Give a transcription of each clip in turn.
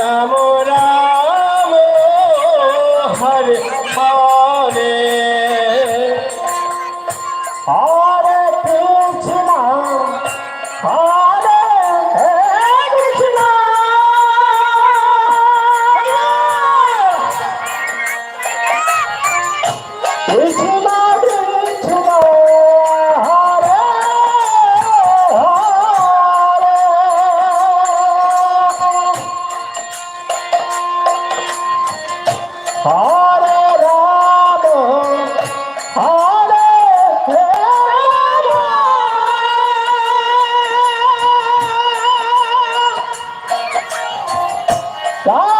রাম রাম হরে হরে। রাম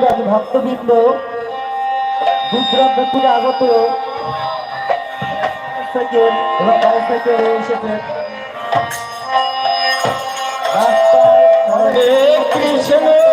নুরাজ ভক্তবৃন্দ থেকে আগত থেকে এবং এসেছে। রাস্তায় কৃষ্ণ।